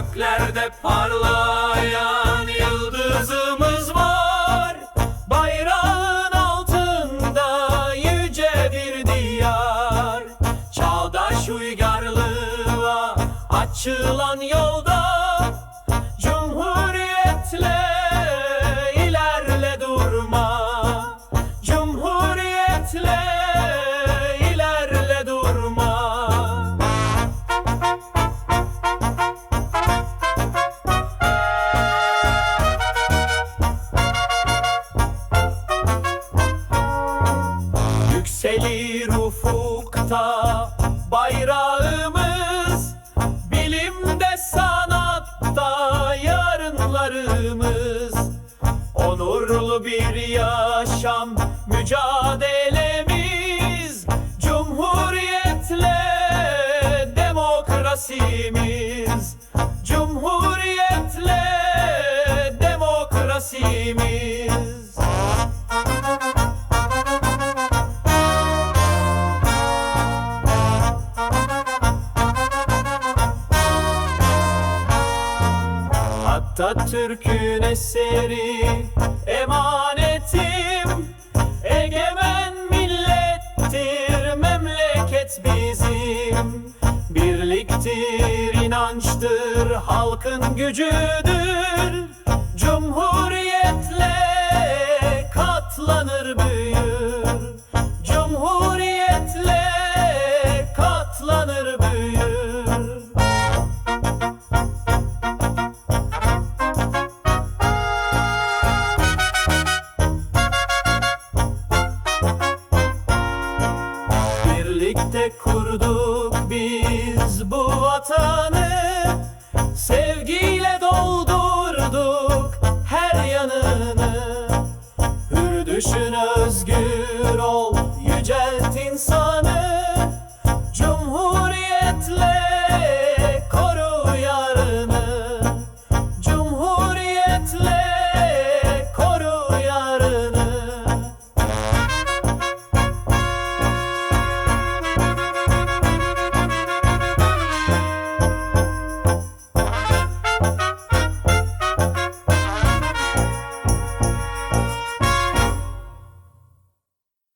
Göklerde parlayan yıldızımız var. Bayrağın altında yüce bir diyar. Çağdaş uygarlığa açılan yolda ufukta bayrağımız Bilimde sanatta yarınlarımız. Onurlu bir yaşam mücadelemiz Cumhuriyetle demokrasimiz Atatürk'ün eseri emanetim Egemen millettir memleket bizim. Birliktir inançtır halkın gücüdür birlikte kurduk biz bu vatanı. Sevgiyle doldurduk her yanını. Hür düşün özgür ol yücelt insanı. Cumhuriyetle